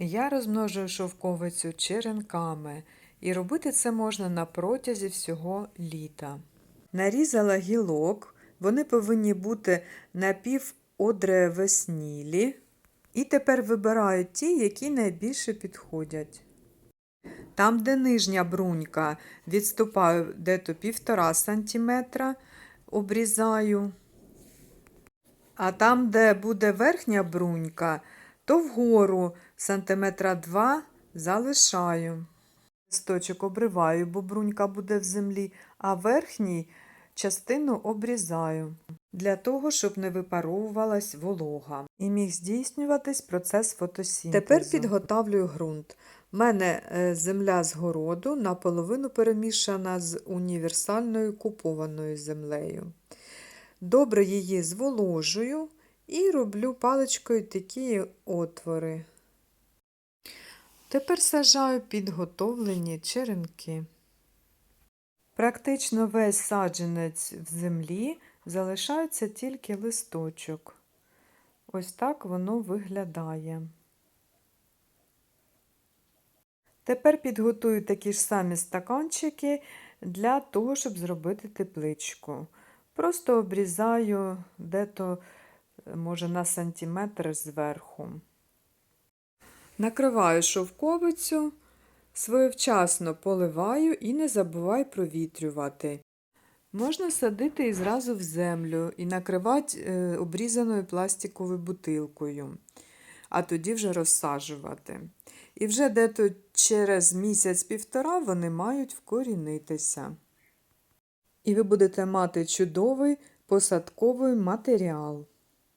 Я розмножую шовковицю черенками, і робити це можна на протязі всього літа. Нарізала гілок, вони повинні бути напіводревеснілі. І тепер вибираю ті, які найбільше підходять. Там, де нижня брунька, відступаю дето 1,5 см, обрізаю. А там, де буде верхня брунька, то вгору сантиметра 2 залишаю. Листочок обриваю, бо брунька буде в землі, а верхній частину обрізаю для того, щоб не випаровувалась волога і міг здійснюватись процес фотосінтезу. Тепер підготавлюю ґрунт. У мене е, земля з городу наполовину перемішана з універсальною купованою землею. Добре її зволожую і роблю паличкою такі отвори. Тепер сажаю підготовлені черенки. Практично весь саджанець в землі залишається тільки листочок. Ось так воно виглядає. Тепер підготую такі ж самі стаканчики для того, щоб зробити тепличку. Просто обрізаю дето, може, на сантиметр зверху. Накриваю шовковицю, своєвчасно поливаю і не забувай провітрювати. Можна садити і зразу в землю і накривати е, обрізаною пластиковою бутилкою, а тоді вже розсаджувати. І вже дето через місяць-півтора вони мають вкорінитися. І ви будете мати чудовий посадковий матеріал.